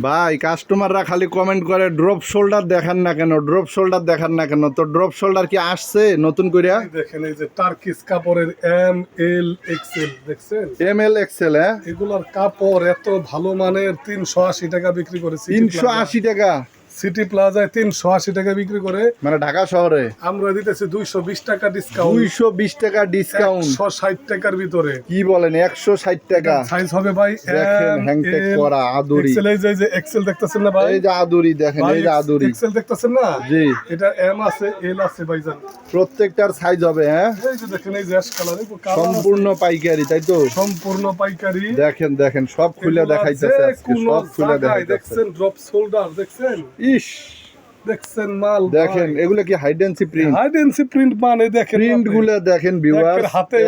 ভাই কাস্টমাররা খালি কমেন্ট করে ড্রপ শোল্ডার দেখান না কেন ড্রপ শোল্ডার দেখান না কেন? তো ড্রপ শোল্ডার কি আসছে নতুন কইরা? দেখেন এই যে টার্কিস কাপড়ের এম এল এক্সেল দেখছেন? এম এল এক্সেল হ্যাঁ? এগুলোর কাপড় এত ভালো মানের তিনশো আশি টাকা বিক্রি করেছে তিনশো আশি টাকা। সিটি প্লাজায় তিনশো আশি টাকা বিক্রি করে। মানে ঢাকা শহরে? আমরা দিতেছি দুইশো বিশ টাকা ডিসকাউন্ট দুইশো বিশ টাকা ডিসকাউন্ট একশো ষাট টাকার ভিতরে। কি বলেন একশো ষাট টাকা? সাইজ হবে ভাই হ্যাংটেক করা আদুরি। এক্সেল এই যে এক্সেল দেখতেছেন না ভাই? এই যে আদুরি দেখেন এই যে আদুরি। এক্সেল দেখতেছেন না? জি। এটা এম আছে এল আছে ভাইজান। প্রত্যেকটার সাইজ হবে হ্যাঁ? এই যে দেখেন এই যে অ্যাশ কালার সম্পূর্ণ পাইকারি তাই তো? সম্পূর্ণ পাইকারি। দেখেন দেখেন সব খুলে দেখাইতেছে আজকে সব খুলে দেখাইতেছে। দেখছেন ড্রপ শোল্ডার দেখছেন? ইস দেখছেন মাল দেখেন এগুলো কি হাইডেন্সি প্রিন্ট হাইডেন্সি প্রিন্ট মানে দেখেন প্রিন্টগুলা দেখেন ভিউয়ার হাতে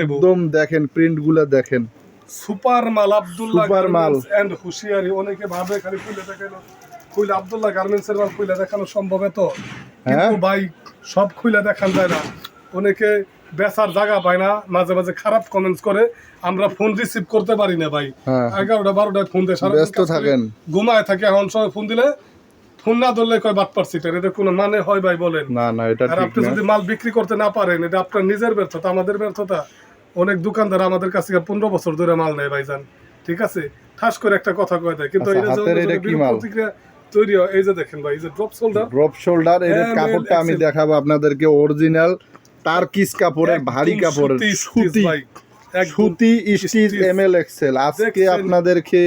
একদম দেখেন প্রিন্টগুলা দেখেন। সুপার মাল আব্দুল্লাহ সুপার মাল। And hosiery. অনেকে ভাবে খালি খুলে খুলে আব্দুল্লাহ গার্মেন্টস এর মাল খুলে দেখানো সম্ভব তো। হ্যাঁ? কিন্তু ভাই সব খুলে দেখান যায় না। অনেকে বেচার জায়গা পায় না মাঝে মাঝে খারাপ কমেন্টস করে। আমরা ফোন রিসিভ করতে পারি না ভাই। হ্যাঁ। এগারোটা বারোটায় ফোন দিয়ে ব্যস্ত থাকেন। ঘুমায় থাকে এখন সময় ফোন দিলে ফোন না ধরলে কয় এটা কোনো মানে হয় ভাই বলেন? না না এটা আর আপনি যদি মাল বিক্রি করতে না পারেন এটা আপনার নিজের ব্যর্থতা আমাদের ব্যর্থতা। অনেক দোকানদার আমাদের কাছ থেকে পনেরো বছর ধরে মাল নেয় ভাইজান ঠিক আছে? ঠাস করে একটা কথা কয়ে দেয় কিন্তু আচ্ছা, এটা? প্রতিক্রিয়া তৈরি হয় এই যে দেখেন ভাই এই যে ড্রপ শোল্ডার ড্রপ শোল্ডার এর কাপড়টা আমি দেখাবো আপনাদেরকে অরিজিনাল টার্কিস কাপড়ের ভারী কাপড়ের সুতি সুতি স্টিচ এম এল এক্সেল। আজকে আপনাদেরকে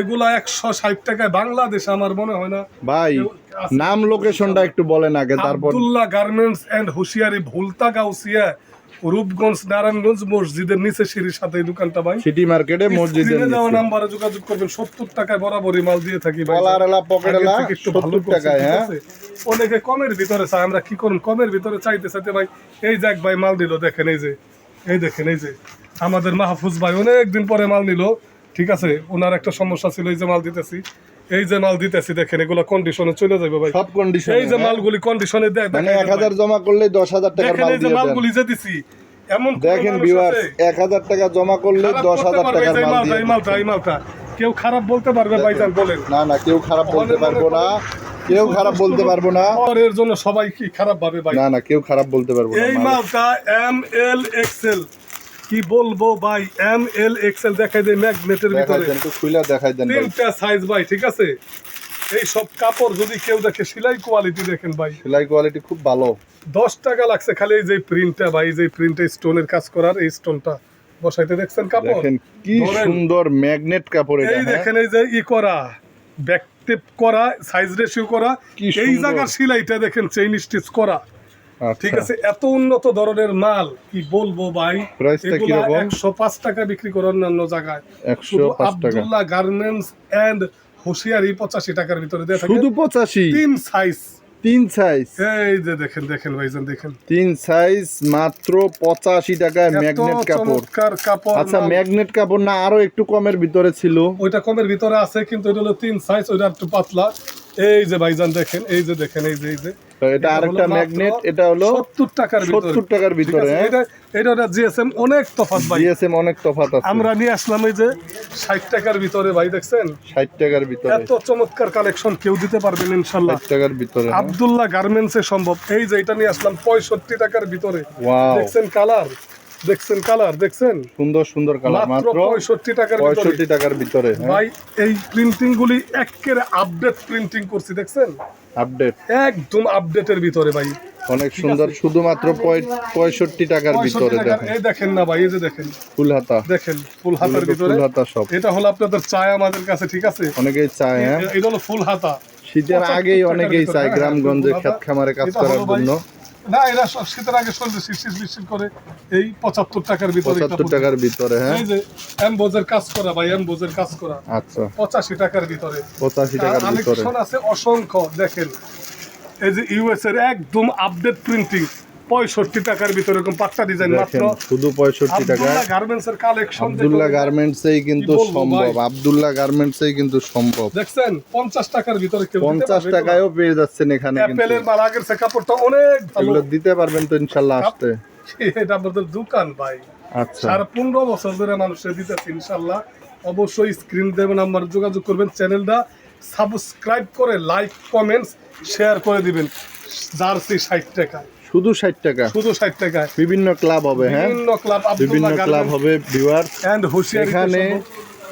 এগুলা একশো ষাট টাকায় বাংলাদেশ আমার মনে হয় না। ভাই নাম লোকেশনটা একটু বলেন আগে তারপর Abdullah garments and hosiery Bhulta Gausia Rupganj Narayanganj মসজিদের নিচে সিঁড়ির সাথে এই দোকানটা ভাই। সিটি মার্কেটে মসজিদের স্ক্রিনে দেওয়া নিচে। নাম্বারে যোগাযোগ করবেন সত্তর টাকায় বরাবরই মাল দিয়ে থাকি ভাই। কলার এলা, পকেট এলা, একটু ভালো টাকায়, হ্যাঁ? অনেকে কমের ভিতরে চায় আমরা কি করুন? কমের ভিতরে চাইতে চাইতে ভাই এই যাক ভাই মাল দিল দেখেন এই যে এই দেখেন এই যে। আমাদের মাহফুজ ভাই অনেক দিন পরে মাল নিল ঠিক আছে? ওনার একটা সমস্যা ছিল এই যে মাল দিতেছি। এই যে মাল দিতেছি দেখেন এগুলো কন্ডিশনে চলে যাবে ভাই। সব কন্ডিশন এই যে মালগুলি কন্ডিশনে দেয় মানে দেখেন এক হাজার জমা করলে দশ হাজার টাকার দেখেন মাল এই যে মালগুলি যে দিছি এমন দেখেন মানুষ ভিউয়ার আছে? এক হাজার টাকা জমা করলে খারাপ দশ করতে হাজার পারবে টাকার এই মাল দিয়ে এই মালটা, এই মালটা। কেউ খারাপ বলতে পারবে ভাই ভাইজান বলেন। না না কেউ খারাপ বলতে পারব না। কেউ খারাপ বলতে পারব না। এর জন্য সবাই কি খারাপ ভাবে ভাই? না না কেউ খারাপ বলতে পারব না এই মাল- মালটা এম এল এক্সেল কি বলব ভাই? এম এল এক্সেল দেখাই দেয় ম্যাগনেটের ভিতরে। দেন দেখাই দেন তিনটা সাইজ ভাই ঠিক আছে? এই সব কাপড় যদি কেউ দেখে সেলাই কোয়ালিটি দেখেন ভাই। সেলাই কোয়ালিটি খুব ভালো। দশ টাকা লাগছে খালি এই যে প্রিন্টটা ভাই এই যে প্রিন্টে স্টোনের কাজ করার এই স্টোনটা বসাইতে দেখছেন কাপড়? দেখেন কি সুন্দর ম্যাগনেট কাপড় এটা এই হ্যাঁ? দেখেন এই যে ই করা ব্যাক টেপ করা সাইজ রেশিও করা। এই। জায়গার সেলাইটা দেখেন চেইন স্টিচ করা। ঠিক আছে এত উন্নত ধরনের মাল কি বলব ভাই? প্রাইসটা একশো পাঁচ টাকা বিক্রি করে অন্যান্য জায়গায়। একশো শুধু পাঁচ টাকা। আব্দুল্লাহ গার্মেন্টস এন্ড হুশিয়ারি পঁচাশি টাকার ভিতরে দিয়ে থাকে। শুধু পঁচাশি? তিন সাইজ তিন সাইজ এই যে দেখেন দেখেন ভাইজান দেখেন। তিন সাইজ মাত্র পঁচাশি টাকায় ম্যাগনেট কাপড়। কাপড় আচ্ছা ম্যাগনেট কাপড় না আরও একটু কমের ভিতরে ছিল। ওইটা কমের ভিতরে আছে কিন্তু এটা হলো তিন সাইজ ওইটা একটু পাতলা। এই যে ভাইজান দেখেন এই যে দেখেন এই যে এই যে। তো এটা আরেকটা ম্যাগনেট এটা হলো সত্তর টাকার ভিতরে। সত্তর টাকার ভিতরে? হ্যাঁ? এটা এটা জিএসএম অনেক তফাৎ ভাই। জিএসএম অনেক তফাৎ আছে। আমরা নিয়ে আসলাম এই যে ষাট টাকার ভিতরে ভাই দেখছেন? ষাট টাকার ভিতরে। এত চমৎকার কালেকশন কেউ দিতে পারবেন ইনশাল্লাহ। ষাট টাকার ভিতরে হ্যাঁ। আব্দুল্লাহ গার্মেন্টস সম্ভব। এই যে এটা নিয়ে আসলাম পঁয়ষট্টি টাকার ভিতরে। ওয়াও দেখছেন কালার দেখছেন কালার দেখছেন? সুন্দর সুন্দর কালার মাত্র মাত্র পঁয়ষট্টি টাকার ভিতরে। পঁয়ষট্টি টাকার ভিতরে হ্যাঁ। ভাই এই প্রিন্টিং গুলি একেবারে আপডেট প্রিন্টিং করছি দেখছেন? আপডেট একদম আপডেটের ভিতরে ভাই। অনেক সুন্দর শুধুমাত্র পঁয়ষট্টি টাকার ভিতরে দেখেন। এই দেখেন না ভাই এই যে দেখেন। ফুল হাতা। দেখেন ফুল হাতার ভিতরে। ফুল হাতা সব। এটা হলো আপনাদের চায় আমাদের কাছে ঠিক আছে? অনেকেই চায় হ্যাঁ? এটা হলো ফুল হাতা। শীতের আগেই অনেকেই চায় হ্যাঁ, গ্রামগঞ্জে খেত খামারে কাজ করার জন্য। না এরা সব শীতের আগে চলছে শিরশির বিশির করে এই পঁচাত্তর টাকার ভিতরে পঁচাত্তর টাকার ভিতরে হ্যাঁ? এই যে এমবোজের কাজ করা ভাই এমবোজের কাজ করা। আচ্ছা। পঁচাশি টাকার ভিতরে। পঁচাশি টাকার ভিতরে। আছে অসংখ্য দেখেন। এই যে ইউএস এর একদম আপডেট প্রিন্টিং পঁয়ষট্টি টাকার ভিতরে এরকম পাট্টা ডিজাইন মাত্র। শুধু পঁয়ষট্টি টাকা। আব্দুল্লাহ গার্মেন্টস এর কালেকশন আবদুল্লাহ গার্মেন্টসেই কিন্তু সম্ভব? ভাই? আবদুল্লাহ গার্মেন্টসেই কিন্তু সম্ভব। দেখছেন পঞ্চাশ টাকার ভিতরে পঞ্চাশ টাকায়ও পেয়ে যাচ্ছেন এখানে অ্যাপেলের মাল আগের সে কাপড়টা অনেক ভালো। দিতে পারবেন তো ইনশাল্লাহ আসতে। এটা আমাদের দোকান ভাই। আচ্ছা। সাড়ে পনেরো বছর ধরে মানুষের দিতেছে ইনশাল্লাহ। অবশ্যই স্ক্রিন দেবেন আমার যোগাযোগ করবেন চ্যানেলটা সাবস্ক্রাইব করে লাইক কমেন্টস শেয়ার করে দিবেন। জার্সি ষাট টাকায় শুধু ষাট টাকা। শুধু ষাট টাকায় বিভিন্ন ক্লাব হবে হ্যাঁ? বিভিন্ন ক্লাব বিভিন্ন ক্লাব হবে ভিউয়ার। এখানে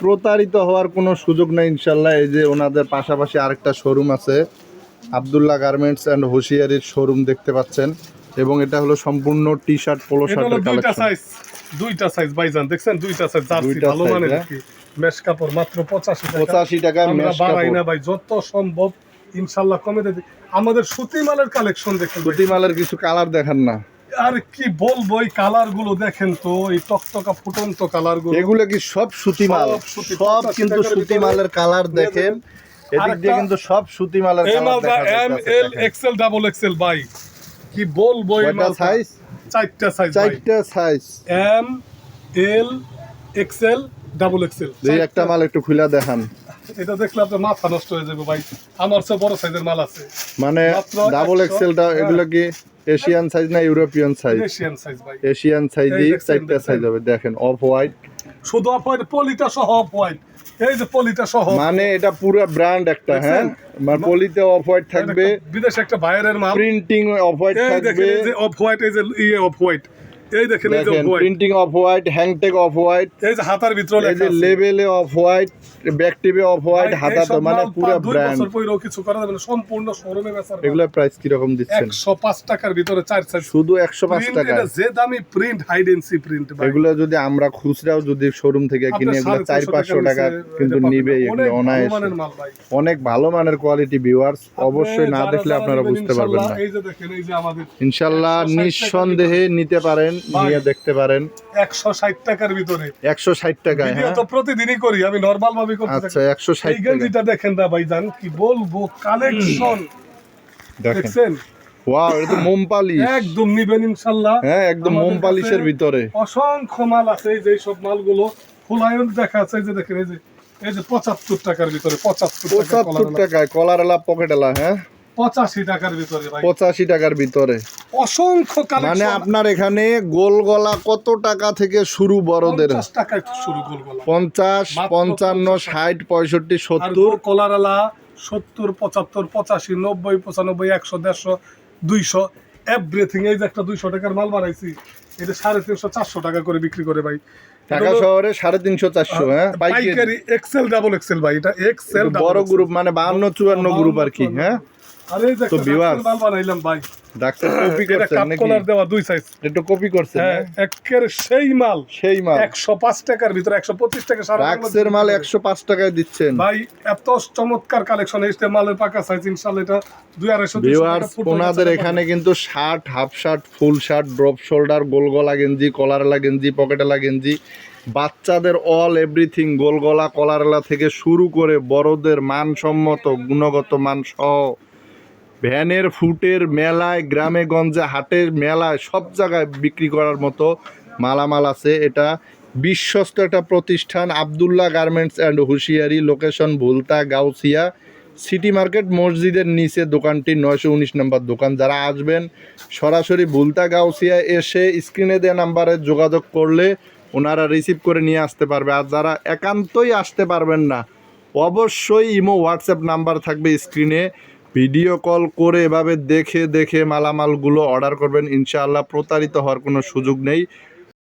প্রতারিত হওয়ার কোনো সুযোগ নেই ইনশাল্লাহ। এই যে ওনাদের পাশাপাশি আরেকটা শোরুম আছে আবদুল্লাহ গার্মেন্টস অ্যান্ড হুশিয়ারির শোরুম দেখতে পাচ্ছেন। এবং এটা হলো সম্পূর্ণ টি শার্ট পোলো শার্টের দুইটা কালেকশন সাইজ দুইটা সাইজ ভাইজান দেখছেন? দুইটা সাইজ জার্সি দুইটা ভালো। কি মেশ কাপড় মাত্র পঁচাশি টাকা। পঁচাশি টাকা আমরা মেশ বাড়াই না ভাই যত সম্ভব ইনশাল্লাহ কমে দেবে আমাদের সুতি মালের কালেকশন দেখেন ভাই। প্রতি মালের কিছু কালার দেখান না। আর কি বলব এই কালারগুলো দেখেন তো এই টকটকা ফুটন্ত কালারগুলো। এগুলো কি সব সুতি মাল সব কিন্তু টাকার সুতি মালের কালার দেখেন। এদিক দিয়ে কিন্তু সব সুতি মালের colour M L. XL double XL by কি বলব এই মালটা? সাইজ চারটা সাইজ চারটা size M L XL double XL যে একটা মাল একটু খুলে দেখান। এটা দেখলে আপনার মাথা নষ্ট হয়ে যাবে ভাই। আমার সব বড় সাইজের মাল আছে। মানে ডাবল 100 এক্সেলটা হ্যাঁ। এগুলো কি এশিয়ান সাইজ না ইউরোপিয়ান সাইজ এশিয়ান সাইজ ভাই। এশিয়ান সাইজই চারটা সাইজ হবে দেখেন অফ হোয়াইট শুধু অফ হোয়াইট পলিটা সহ অফ হোয়াইট এই যে পলিটা সহ মানে এটা পুরো ব্র্যান্ড একটা হ্যাঁ? মানে পলিতে অফ হোয়াইট থাকবে। বিদেশে একটা বাইরের মাল। প্রিন্টিং অফ হোয়াইট থাকবে। এই যে অফ হোয়াইট এই যে ইয়ে অফ হোয়াইট এই দেখেন এই যে printing off white hangtag off white এই যে হাতার ভিতরে এই যে লেভেলে অফ হোয়াইট ব্যাকটিভে অফ হোয়াইট ভাই, হাতাতে এইসব মানে পুরো পাঁচ- দুই বছর পরেও কিছু করা যাবে না সম্পূর্ণ শোরুমে বেচার এগুলোর প্রাইস কি রকম দিচ্ছেন? একশো পাঁচ টাকার ভিতরে চার সাইজ শুধু একশো পাঁচ প্রিন্ট টাকা এটা যে দামি প্রিন্ট হাইডেন্সি প্রিন্ট এগুলো যদি আমরা খুচরাও যদি শোরুম থেকে কিনে এগুলো চার পাঁচশো টাকা কিন্তু নিবে এগুলো অনায়াসে। ভাই। অনেক ভালো মানের কোয়ালিটি ভিউয়ার্স অবশ্যই না দেখলে আপনারা বুঝতে পারবেন না। ইনশাল্লাহ, এই যে দেখেন এই যে আমাদের ইনশাল্লাহ 160 টাকা নিঃসন্দেহে নিতে পারেন। ভাই। নিয়ে দেখতে পারেন। একশো ষাট টাকার ভিতরে। একশো ষাট টাকায় হ্যাঁ? তো প্রতিদিনই করি আমি নর্মাল ভাবে করতে আচ্ছা একশো ষাট এই টাকা গেঞ্জিটা দেখেন না ভাই জান কি বলব কালেকশন দেখেন। ওয়াও এটা তো মোমপালি একদম নিবেন ইনশাল্লাহ। হ্যাঁ একদম আমাদের মোমপালিশের ভিতরে। অসংখ্য মাল আছে এই যে সব মালগুলো। ফুলায়ন দেখা আছে এই যে দেখেন এই যে এই যে পঁচাত্তর টাকার ভিতরে পঁচাত্তর টাকা পঁচাত্তর টাকায় কলারলা পকেটেলা হ্যাঁ? পঁচাশি টাকার ভিতরে পঁচাশি টাকার ভিতরে। অসংখ্য মানে আপনার এখানে গোল গলা কত টাকা থেকে শুরু বড়দের? পঞ্চাশ শুরু গোল পঞ্চাশ পঞ্চান্ন ষাট পঁয়ষট্টি সত্তর। কলারালা সত্তর পঁচাত্তর পঁচাশি নব্বই পঁচানব্বই একশো দেড়শো দুইশো এভরিথিং এই যে একটা দুইশো টাকার মাল বানাইছি এটা সাড়ে তিনশো চারশো টাকা করে বিক্রি করে ভাই। ঢাকা শহরে সাড়ে তিনশো চারশো হ্যাঁ? পাইকারি। এক্সেল ডাবল এক্সেল ভাই এটা এক্সেল বড় গ্রুপ মানে বাহান্ন চুয়ান্ন গ্রুপ আর কি হ্যাঁ? তো একটা viewers, ডাক্তার মাল বানাইলাম ভাই। ডাক্তার কপি করছেন নাকি? কলার দেওয়া দুই সাইজ একটু কপি করছেন হ্যাঁ হ্যাঁ? একের সেই মাল। সেই মাল। টাকার ভিতরে একশো পঁচিশ টাকা সারা রাক্সের মাল একশো পাঁচ টাকায় দিচ্ছেন। ভাই এত চমৎকার কালেকশন মালের পাকা সাইজ এটা ওনাদের এখানে কিন্তু shirt half shirt full shirt drop shoulder গোল গলা গেঞ্জি কলারলা গেঞ্জি পকেটেলা গেঞ্জি। বাচ্চাদের অল এভরিথিং গোল গলা কলারলা থেকে শুরু করে বড়দের মানসম্মত গুণগত মান সহ ভ্যানের ফুটের মেলায়, গ্রামে, গঞ্জে, হাটের মেলায় সব জায়গায় বিক্রি করার মতো মালামাল আছে। এটা বিশ্বস্ত একটা প্রতিষ্ঠান, Abdullah garments and hosiery, location Bhulta, Gausia, city market, মসজিদের নিচে দোকানটি, নয়শো উনিশ নম্বর দোকান। যারা আসবেন, সরাসরি ভুলতা, গাউসিয়া এসে স্ক্রিনে দেওয়া নাম্বারে যোগাযোগ করলে ওনারা রিসিভ করে নিয়ে আসতে পারবে। আর যারা একান্তই আসতে পারবেন না, অবশ্যই ইমো, হোয়াটসঅ্যাপ নাম্বার থাকবে স্ক্রিনে। ভিডিও কল করে এভাবে দেখে দেখে মালামালগুলো অর্ডার করবেন, ইনশাআল্লাহ প্রতারিত হওয়ার কোনো সুযোগ নেই।